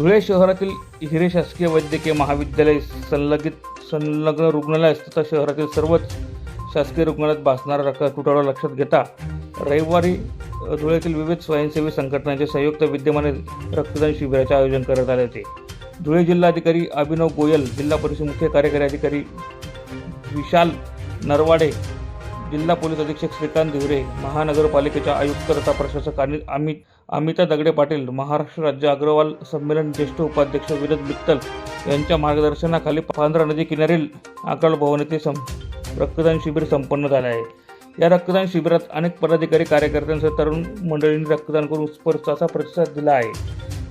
धुळे शहरातील हिरे शासकीय वैद्यकीय महाविद्यालय संलगित संलग्न रुग्णालय तथा शहरातील सर्वच शासकीय रुग्णालयात भासणारा रक्त तुटवडा लक्षात घेता रविवारी धुळ्यातील विविध स्वयंसेवी संघटनांचे संयुक्त विद्यमाने रक्तदान शिबिराचे आयोजन करण्यात आले होते. धुळे जिल्हाधिकारी अभिनव गोयल जिल्हा परिषद मुख्य कार्यकारी अधिकारी विशाल नरवाडे जिल्हा पोलीस अधीक्षक श्रीकांत धिवरे महानगरपालिकेच्या आयुक्त तथा प्रशासक आणि अमित अमिता दगडे पाटील महाराष्ट्र राज्य अग्रवाल संमेलन ज्येष्ठ उपाध्यक्ष विनोद मित्तल यांच्या मार्गदर्शनाखाली पांढरा नदी किनारील अग्रवाल भवन येथे सं रक्तदान शिबिर संपन्न झाले आहे. या रक्तदान शिबिरात अनेक पदाधिकारी कार्यकर्त्यांसह तरुण मंडळींनी रक्तदान करून उत्स्फूर्त प्रतिसाद दिला आहे.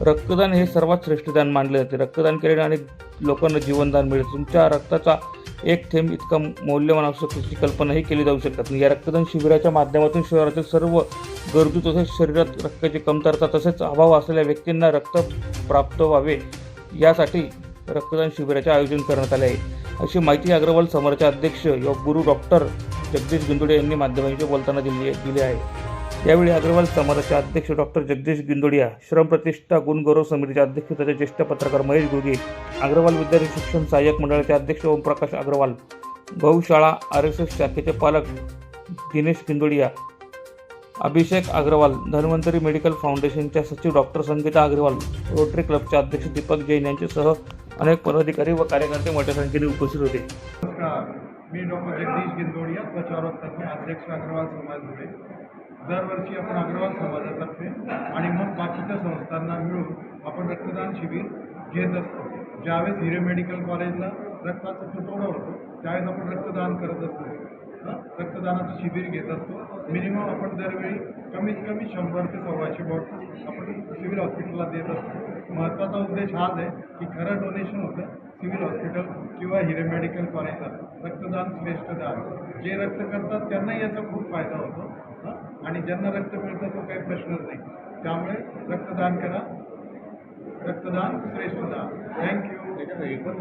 रक्तदान हे सर्वात श्रेष्ठ दान मानले जाते. रक्तदान केल्याने अनेक लोकांना जीवनदान मिळते तुमच्या रक्ताचा एक थेंब इतका मौल्यवान असू शकतो कल्पनाही केली जाऊ शकत नाही. या रक्तदान शिबिराच्या माध्यमातून शहरातील सर्व गरजू तसेच शरीरात रक्ताची कमतरता तसेच अभाव असलेल्या व्यक्तींना रक्त प्राप्त व्हावे यासाठी रक्तदान शिबिराचे आयोजन करण्यात आले आहे. अशी माहिती अग्रवाल समोरचे अध्यक्ष योग गुरु डॉक्टर जगदीश गिंदोडे यांनी माध्यमांशी बोलताना दिली दिले आहे. यावेळी अग्रवाल समाजाचे अध्यक्ष डॉक्टर जगदीश गिंदोडिया श्रमप्रतिष्ठा गुणगौरव समितीचे अध्यक्ष तथा ज्येष्ठ पत्रकार महेश गुगे अग्रवाल विद्यार्थी शिक्षण सहाय्यक मंडळाचे अध्यक्ष ओमप्रकाश अग्रवाल गौशाळा आर एस एस शाखेचे पालक दिनेश गिंदोडिया अभिषेक अग्रवाल धन्वंतरी मेडिकल फाउंडेशनच्या सचिव डॉक्टर संगीता अग्रवाल रोटरी क्लबचे अध्यक्ष दीपक जैन यांच्यासह अनेक पदाधिकारी व कार्यकर्ते मोठ्या संख्येने उपस्थित होते. नमस्कार. मी डॉक्टर जगदीश गिंदोडिया त्वचारोग तज्ञ अध्यक्ष अग्रवाल समाज धुळे दरवर्षी आपण अग्रवाल समाजातर्फे आणि मग बाकीच्या संस्थांना मिळून आपण रक्तदान शिबिर घेत असतो. ज्यावेळेस हिरे मेडिकल कॉलेजला रक्ताचा तुटवडा होतो त्यावेळेस आपण रक्तदान करत असतो. रक्तदानाचं शिबिर घेत असतो. मिनिमम आपण दरवेळी कमीत कमी शंभर ते सव्वाशे बॉटल आपण सिव्हिल हॉस्पिटलला देत असतो. महत्त्वाचा उद्देश हाच आहे की खरं डोनेशन होतं सिव्हिल हॉस्पिटल किंवा हिरे मेडिकल कॉलेजला रक्तदान श्रेष्ठ दान. जे रक्त करतात त्यांनाही याचा खूप फायदा होतो. हं? आणि ज्यांना रक्त मिळतं तो काही प्रश्नच नाही. त्यामुळे रक्तदान करा. रक्तदान श्रेष्ठ दान. थँक्यू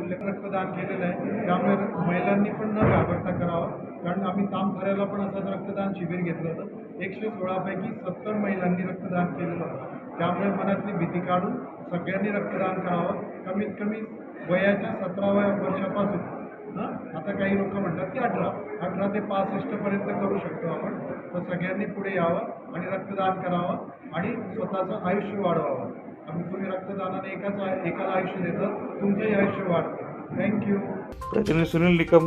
उल्लेख रक्तदान केलेलं आहे. त्यामुळे महिलांनी पण न घाबरता करावं. कारण आम्ही तामखऱ्याला पण असंच रक्तदान शिबिर घेतलं होतं. एकशे सोळापैकी सत्तर महिलांनी रक्तदान केलेलं होतं. त्यामुळे मनातली भीती काढून सगळ्यांनी रक्तदान करावं. कमीत कमी वयाच्या सतराव्या वर्षापासून. आता काही लोक म्हणतात की अठरा. अठरा ते पासष्टपर्यंत करू शकतो आपण. तर सगळ्यांनी पुढे यावं आणि रक्तदान करावं आणि स्वतःचं आयुष्य वाढवावं. आम्ही तुम्ही रक्तदानाने एकाच एकाला आयुष्य देतं. तुमचंही आयुष्य वाढतं. थँक्यू प्रतिनिधी सुनील निकम.